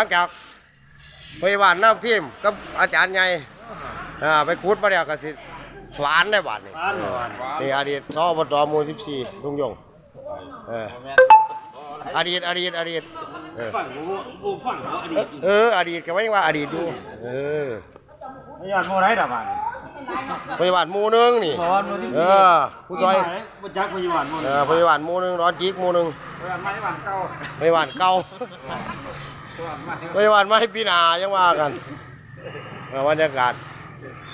ลังจากพยาบาลน้ำทีมกับอาจารย์ใหญ่อ่าไปคูดมาแล้วก็สิหวานได้หวานนี่บ้านหวานนี่อดีตสอบตหมูสิบสี่ลุงยงเอออดีตอดีตอดีตเออฝั่งกูกูฝั่งเขาอดีตเอออดีตก็ไม่ว่าอดีตอยู่เออไม่ยอดโมไรดาบ้านพยาบาลหมูหนึงนี่สอนโมที่เออผู้ซอยบุจักพยาบาลโมเออพยาบาลหมูหนึงร้อนจิกหมูหนึงพยาบาลบ้านเก่าพยาบาลเก่า พยาบาลไม่ปีหนายังว่ากันเออบรรยากาศ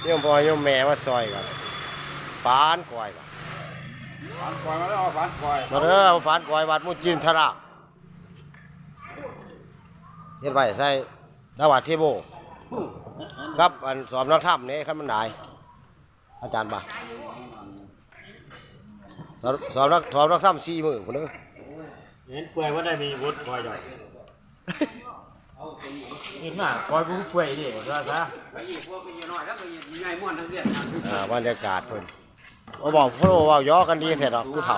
โยมพ่อโยมแม่มาซอยกันฟานก่อยกันบ้านก่อยมาแล้วบ้านก่อยมาเด้อฟานก่อยวัดมุจินทระเฮ็ดไว้ใส่ดาวัดเทโบครับอันสอบนักธรรมนี่ครับมันได้อาจารย์บ่าสอบสอบนักสอบนักธรรมสี่มื้อพุ่นเด้อเห็นป่วยว่าได้มีวุฒิคอยหน่อย เห็นมาคอยกูป่วยดิว่าซะอ่าบรรยากาศเพิ่นเขาบอกพระโว่าย่อกันดีแท้ดอกผู้เฒ่า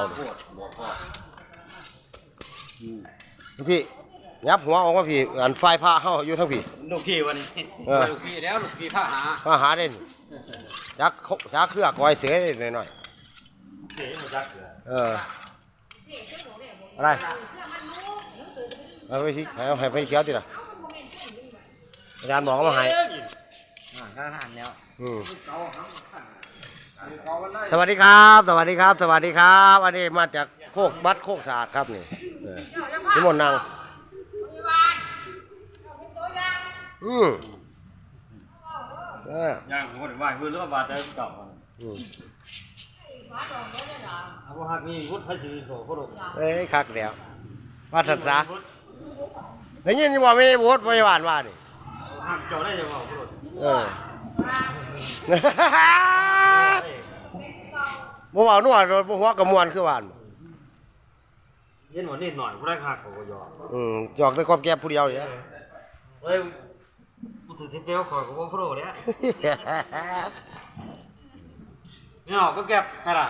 นี่พี่ยับหัวออกมาพี่อันไฟผ้าเฮาอยู่ทั้งพี่ลูกพี่วันนี้เออลูกพี่แล้วลูกพี่ผ้าหามาหาเด่นจักเขาจักเครือกอยเสือได้หน่อยเสียมาจักเลยๆเอออะไร เอาไปสิให้เอาให้ไปเขียวติล่ะอาจารย์บอกเอามาให้ข้าหันแล้วอืมสวัสดีครับ สวัสดีครับ สวัสดีครับ อันนี้มาจากโคกบัดโคกสะอาดครับนี่เออนิมนต์นางอืมเออย่างหัวไหวเพื่อนรู้ว่าบาดใจเก่าอืมเอาว่าหากมีวุฒิภาษีโสโคตรเอ้ยคักแล้วว่าทัศษา ได้ยินอยู่ว่ามีโบสถ์พยาบาลว่านี่หากเจ้าได้ยังว่าโคตรเออบ่เว้านัวโดนบ่หัวกระมวลคือว่านเย็นหมดนิดหน่อยผู้ได้หักก็ยอมอืมจอกแต่ความแก่ผู้เดียวนี่เฮ้ยกูถือสิบเดียวขอกับวงโปรเนี่ยนี่ออกก็เก็บใช่ล่ะ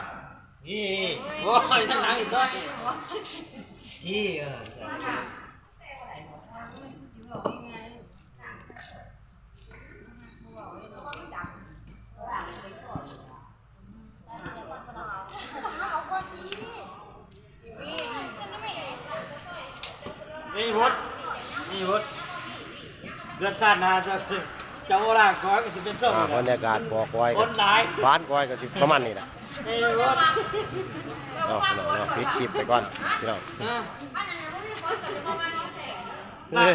นี่โอ้ยทั้งหนังอีกด้วยนี่เออ นี่พุทธ นี่พุทธเดือดชาตินาจะจะโอลาคอยก็จะเป็นส้มอ่าบรรยากาศปอกอยคนหลายฟ้านกอยก็สิประมาณนี้แหละนี่พุทธเอาพี่น้องเนาะปิดคลิปไปก่อนพี่น้องนะ เอ้ย